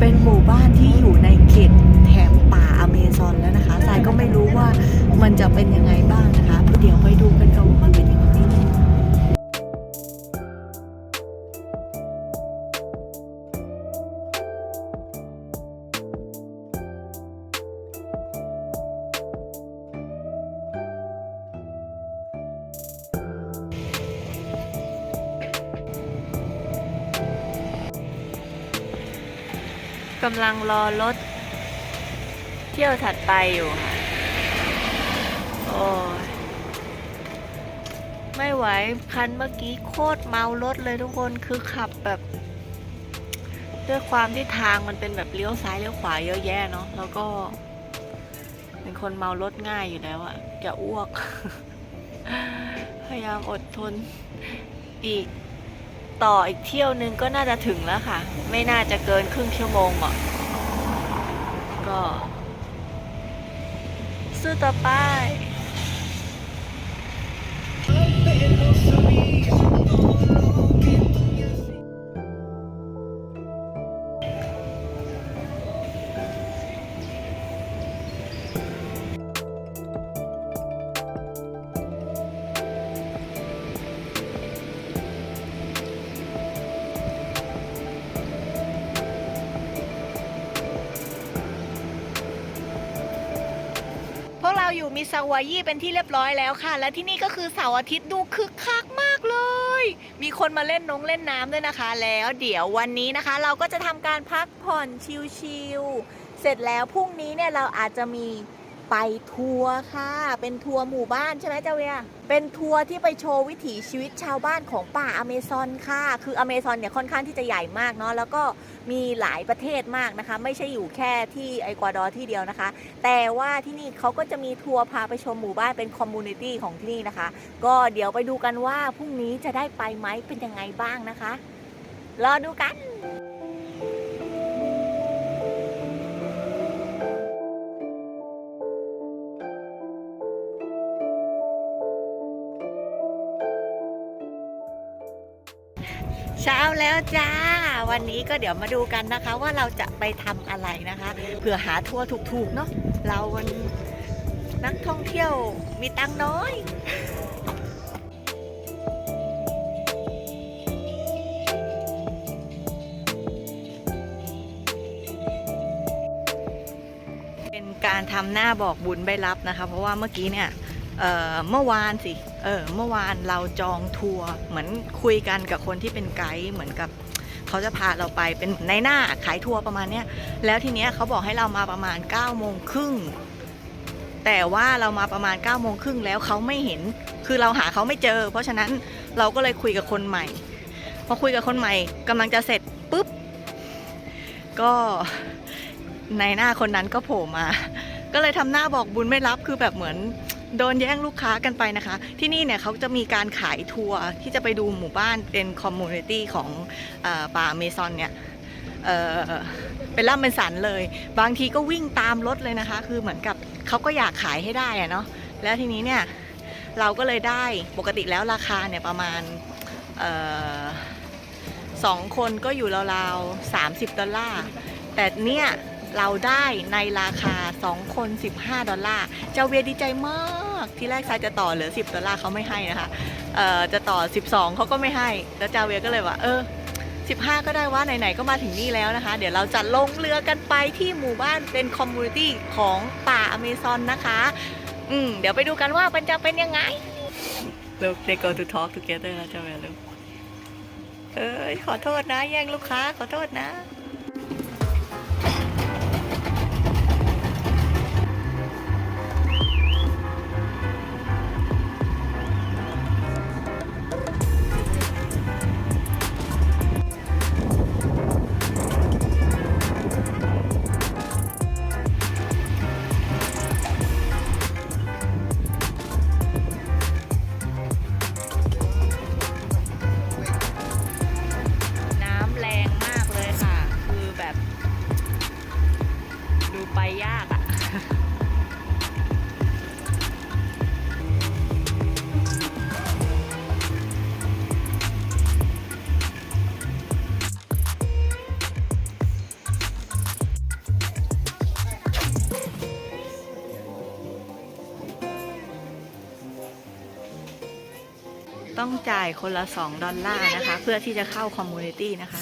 เป็นหมู่บ้านที่อยู่ในเขตแถบป่าอเมซอนแล้วนะ กำลังรอรถเที่ยวถัดไปอยู่ค่ะโอ้ไม่ไหวคันเมื่อกี้โคตรเมารถเลยทุกคนคือขับแบบ ด้วยความที่ทางมันเป็นแบบเลี้ยวซ้ายเลี้ยวขวาเยอะแยะเนาะแล้วก็เป็นคนเมารถง่ายอยู่แล้วอะจะอ้วก พยายามอดทนอีก ต่ออีกเที่ยวนึงก็น่าจะถึงแล้วค่ะ ไม่น่าจะเกินครึ่งชั่วโมงอะก็สู้ต่อไป มิซาวายีเป็นที่เรียบร้อยแล้วค่ะ และที่นี่ก็คือเสาร์อาทิตย์ดูคึกคักมากเลย มีคนมาเล่นนงเล่นน้ำด้วยนะคะ แล้วเดี๋ยววันนี้นะคะ เราก็จะทำการพักผ่อนชิลๆเสร็จแล้วพรุ่งนี้เนี่ยเราอาจจะมี ไปทัวร์ค่ะ เป็นทัวร์หมู่บ้านใช่ไหมเจ้าเวียเป็นทัวร์ที่ไปโชว์วิถีชีวิตชาวบ้านของป่าอเมซอนค่ะ คืออเมซอนเนี่ยค่อนข้างที่จะใหญ่มากเนาะ แล้วก็มีหลายประเทศมากนะคะ ไม่ใช่อยู่แค่ที่ไอกวาดอร์ที่เดียวนะคะ แต่ว่าที่นี่เขาก็จะมีทัวร์พาไปชมหมู่บ้านเป็นคอมมูนิตี้ของที่นี่นะคะ ก็เดี๋ยวไปดูกันว่าพรุ่งนี้จะได้ไปไหมเป็นยังไงบ้างนะคะ รอดูกัน เช้าแล้วจ้า วันนี้ก็เดี๋ยวมาดูกันนะคะ ว่าเราจะไปทำอะไรนะคะเผื่อหาทัวร์ถูกๆเนาะเรามันนักท่องเที่ยวมีตังค์น้อยเป็นการทำหน้าบอกบุญใบรับนะคะ เพราะว่าเมื่อกี้เนี่ยเเมื่อวานสิ เออเมื่อวานเราจองทัวร์เหมือนคุยกันกับคนที่เป็นไกด์เหมือนกับเขาจะพาเราไปเป็นในหน้าขายทัวร์ประมาณเนี้ยแล้วทีเนี้ยเขาบอกให้เรามาประมาณ9ก้าโมงครึ่งแต่ว่าเรามาประมาณ9ก้าโมงครึ่งแล้วเขาไม่เห็น คือเราหาเขาไม่เจอ เพราะฉะนั้นเราก็เลยคุยกับคนใหม่พอคุยกับคนใหม่กำลังจะเสร็จปุ๊บก็ในหน้าคนนั้นก็โผล่มา ก็เลยทำหน้าบอกบุญไม่รับคือแบบเหมือน โดนแย่งลูกค้ากันไปนะคะ ที่นี่เนี่ยเขาจะมีการขายทัวร์ที่จะไปดูหมู่บ้านเป็นคอมมูนิตี้ของอป่าอเมซอนเนี่ยเป็นล่ำเป็นสันเลย บางทีก็วิ่งตามรถเลยนะคะ คือเหมือนกับเขาก็อยากขายให้ได้อะเนาะแล้วทีนี้เนี่ยเราก็เลยได้ปกติแล้วราคาเนี่ยประมาณสองคนก็อยู่ราวๆ30 ดอลลาร์ แต่เนี่ย เราได้ในราคา 2 คน 15 ดอลลาร์เจ้าเวียดีใจมาก ที่แรกซายจะต่อเหลือ 10 ดอลลาร์เขาไม่ให้นะคะเอ่อจะต่อ 12 เขาก็ไม่ให้ แล้วเจ้าเวียก็เลยว่า เออ 15 ก็ได้ว่าไหนๆก็มาถึงนี่แล้วนะคะ เดี๋ยวเราจะลงเรือกันไปที่หมู่บ้านเป็นคอมมูนิตี้ของป่าอเมซอนนะคะ อืมเดี๋ยวไปดูกันว่ามันจะเป็นยังไง Look they go to talk together นะเจ้าเวียลูกเอ้ยขอโทษนะ แย่งลูกค้าขอโทษนะน้ำแรงมากเลยค่ะ ต้องจ่ายคนละ 2 ดอลลาร์นะคะ เพื่อที่จะเข้าคอมมูนิตี้นะคะ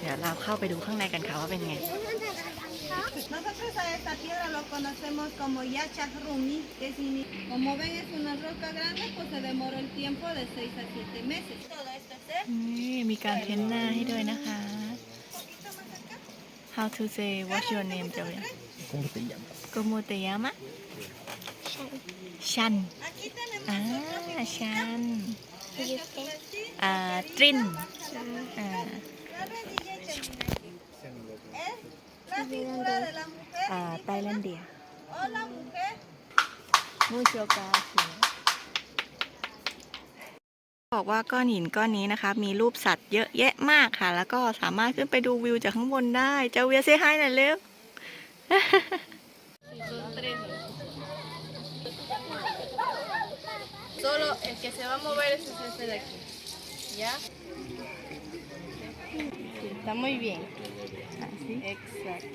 เดี๋ยวเราเข้าไปดูข้างในกันค่ะว่าเป็นไง Nosotros a esta piedra lo conocemos como Yachak Rumi, que significa, como ven es una roca grande, pues se demora el tiempo de 6 a 7 meses. Todo esto es él. นี่มีการเพ้นหน้าให้ด้วยนะคะ How to say what's your name เจ้าเรียน ¿Cómo te llamas? ¿Cómo te llama? Shan. Aquí tenemos อ่า otro ชัน Esto es así, อ่าตรินอ่า la rodilla y termina aquí. Es la figura de la mujer อ่าไตแลนเดีย o la mujer มูโชกาบอกว่าก้อนหินก้อนนี้นะคะ มีรูปสัตว์เยอะแยะมากค่ะ แล้วก็สามารถขึ้นไปดูวิวจากข้างบนได้ เจ้าเวียเซฮายหน่อยเร็ว el que se va a mover es ese de aquí. ¿Ya? Está muy bien. Exacto.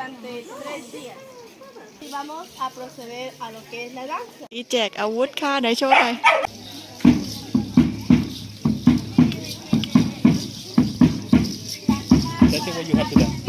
Durante tres días. Y vamos a proceder a lo que es la danza. อีแจกอาวุธค่ะไหนโชว์หน่อย That's what you have to do.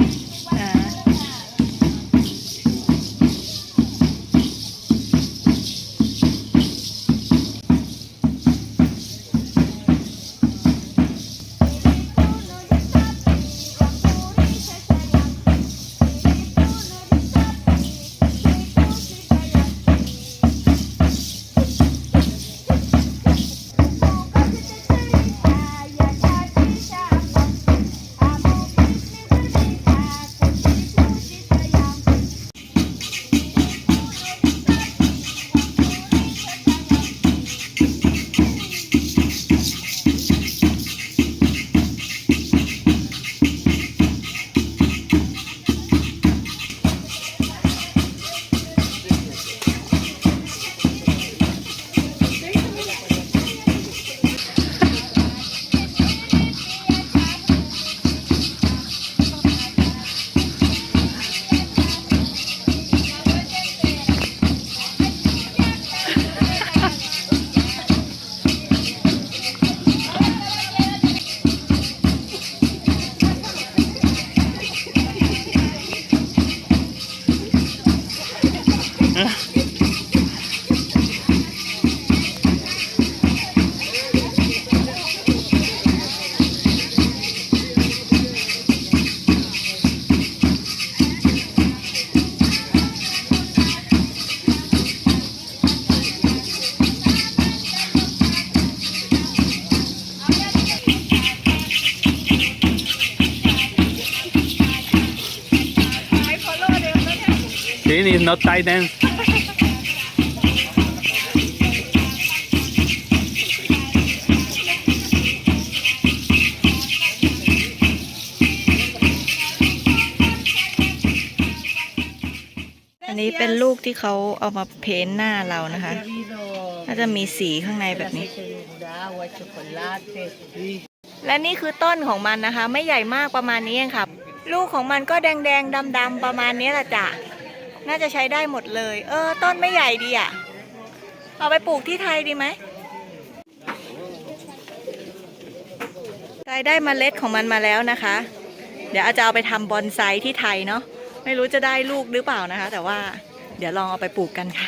This is not Thai dance. อันนี้เป็นลูกที่เขาเอามาเพ้นหน้าเรานะคะ น่าจะมีสีข้างในแบบนี้ และนี่คือต้นของมันนะคะ ไม่ใหญ่มากประมาณนี้เองครับลูกของมันก็แดงๆดำๆประมาณนี้แหละจ้ะ น่าจะใช้ได้หมดเลย เออ ต้นไม่ใหญ่ดีอะ เอาไปปลูกที่ไทยดีไหมใจได้มเมล็ดของมันมาแล้วนะคะ เดี๋ยวอาจจะเอาไปทำบอนไซที่ไทยเนาะ ไม่รู้จะได้ลูกหรือเปล่านะคะ แต่ว่าเดี๋ยวลองเอาไปปลูกกันค่ะ